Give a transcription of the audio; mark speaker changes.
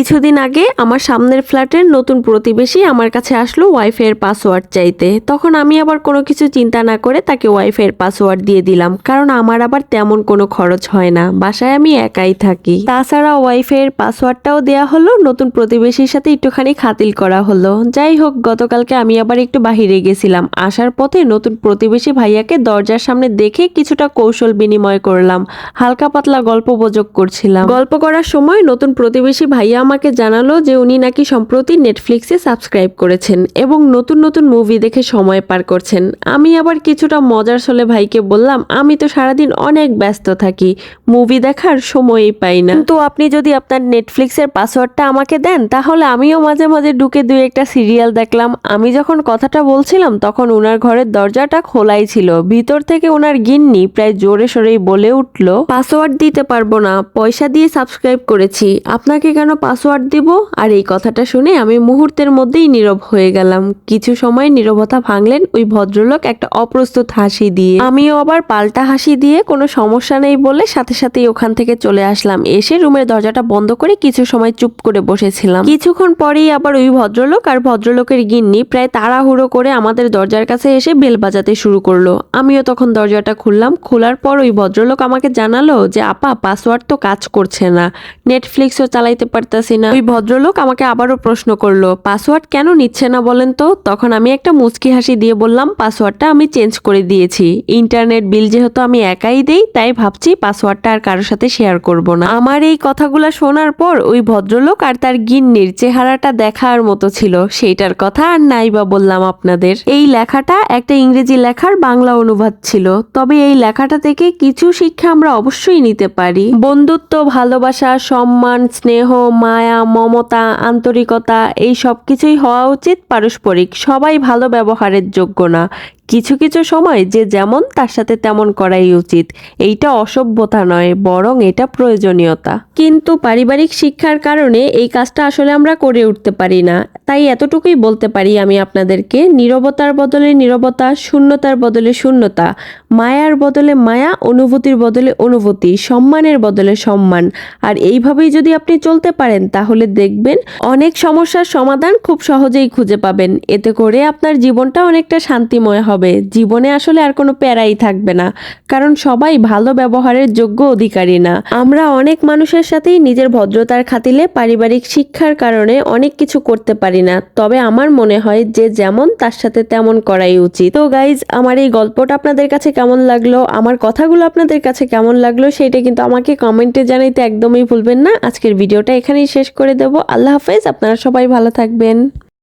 Speaker 1: কিছুদিন আগে আমার সামনের ফ্ল্যাটের নতুন প্রতিবেশী আমার কাছে আসলো ওয়াইফাই এর পাসওয়ার্ড চাইতে। তখন আমি আবার কোনো কিছু চিন্তা না করে তাকে ওয়াইফাই এর পাসওয়ার্ড দিয়ে দিলাম, কারণ আমার আবার তেমন কোনো খরচ হয় না, বাসায় আমি একাই থাকি। তাছাড়া ওয়াইফাই এর পাসওয়ার্ডটাও দেয়া হলো, নতুন প্রতিবেশীর সাথে একটুখানি খাতিল করা হলো। যাই হোক, গতকালকে আমি আবার একটু বাহিরে গেছিলাম। আসার পথে নতুন প্রতিবেশী ভাইয়াকে দরজার সামনে দেখে কিছুটা কৌশল বিনিময় করলাম। হালকা পাতলা গল্প বোজক করছিলাম। গল্প করার সময় নতুন প্রতিবেশী ভাইয়া আমাকে জানালো যে উনি নাকি সম্প্রতি নেটফ্লিক্সে সাবস্ক্রাইব করেছেন এবং নতুন নতুন মুভি দেখে সময় পার করছেন। আমি আবার কিছুটা মজার ছলে ভাইকে বললাম, আমি তো সারাদিন অনেক ব্যস্ত থাকি মুভি দেখার সময়ই পাই না। তো আপনি যদি আপনার নেটফ্লিক্সের পাসওয়ার্ডটা আমাকে দেন, তাহলে আমিও মাঝে মাঝে ঢুকে দুই একটা সিরিয়াল দেখলাম। আমি যখন কথাটা বলছিলাম, তখন ওনার ঘরের দরজাটা খোলাই ছিল। ভিতর থেকে ওনার গিন্নি প্রায় জোরে সোরেই বলে উঠল পাসওয়ার্ড দিতে পারব না, পয়সা দিয়ে সাবস্ক্রাইব করেছি। আপনাকে কেন পাসওয়ার্ড দিব আর এই কথাটা শুনে আমি মুহূর্তের মধ্যেই নীরব হয়ে গেলাম। কিছু সময় নীরবতা ভাঙলেন ওই ভদ্রলোক একটা অপ্রস্তুত হাসি দিয়ে। আমিও আবার পাল্টা হাসি দিয়ে কোনো সমস্যা নেই বলে সাথে সাথেই ওখান থেকে চলে আসলাম। এসে রুমের দরজাটা বন্ধ করে কিছু সময় চুপ করে বসেছিলাম। কিছুক্ষণ পরেই আবার ওই ভদ্রলোক আর ভদ্রলোকের গিন্নি প্রায় তাড়াহুড়ো করে আমাদের দরজার কাছে এসে বেল বাজাতে শুরু করল। আমিও তখন দরজাটা খুললাম। খোলার পর ওই ভদ্রলোক আমাকে জানালো যে, আপা পাসওয়ার্ড তো কাজ করছে না। নেটফ্লিক্সও চালাইতে পারতাছি না ওই ভদ্রলোক আমাকে আবারও প্রশ্ন করল, পাসওয়ার্ড কেন নিচ্ছে না বলেন তো? তখন আমি একটা মুচকি হাসি দিয়ে বললাম, পাসওয়ার্ডটা আমি চেঞ্জ করে দিয়েছি। ইন্টারনেট বিল যেহেতু আমি একাই দেই, তাই ভাবছি পাসওয়ার্ডটা আর কারোর সাথে শেয়ার করব না। আমার এই কথাগুলো শোনার পর ওই ভদ্রলোক আর তার গিন্নির চেহারাটা দেখার মতো ছিল। সেইটার কথা আর নাই বা বললাম আপনাদের। এই লেখাটা একটা ইংরেজি লেখার বাংলা অনুবাদ ছিল। তবে এই লেখাটা থেকে কিছু শিক্ষা আমরা অবশ্যই নিতে পারি। বন্ধুত্ব, ভালোবাসা, সম্মান, স্নেহ মায়া মমতা আন্তরিকতা এই সব কিছুই হওয়া উচিত পারস্পরিক। সবাই ভালো ব্যবহারের যোগ্য না। কিছু কিছু সময় যে যেমন তার সাথে তেমন করাই উচিত। এইটা অসভ্যতা নয়, বরং এটা প্রয়োজনীয়তা। কিন্তু পারিবারিক শিক্ষার কারণে এই কাজটা আসলে আমরা করে উঠতে পারি না। তাই এতটুকুই বলতে পারি আমি আপনাদেরকে, নীরবতার বদলে নীরবতা, শূন্যতার বদলে শূন্যতা, মায়ার বদলে মায়া, অনুভূতির বদলে অনুভূতি, সম্মানের বদলে সম্মান। আর এইভাবেই যদি আপনি চলতে পারেন, তাহলে দেখবেন অনেক সমস্যার সমাধান খুব সহজেই খুঁজে পাবেন। এতে করে আপনার জীবনটা অনেকটা শান্তিময় হবে। জীবনে আসলে আর কোনো প্যারাই থাকবে না, কারণ সবাই ভালো ব্যবহারের যোগ্য অধিকারী না। আমরা অনেক মানুষের সাথেই নিজের ভদ্রতার খাতিলে পারিবারিক শিক্ষার কারণে অনেক কিছু করতে পারি না, তবে আমার মনে হয় যে যেমন তার সাথে তেমন করাই উচিত। তো গাইজ আমার এই গল্পটা আপনাদের কাছে কেমন লাগল? আমার কথাগুলো আপনাদের কাছে কেমন লাগল? সেটা কিন্তু আমাকে কমেন্টে জানাইতে একদমই ভুলবেন না। আজকের ভিডিওটা এখানেই শেষ করে দেবো। আল্লাহ হাফেজ, আপনারা সবাই ভালো থাকবেন।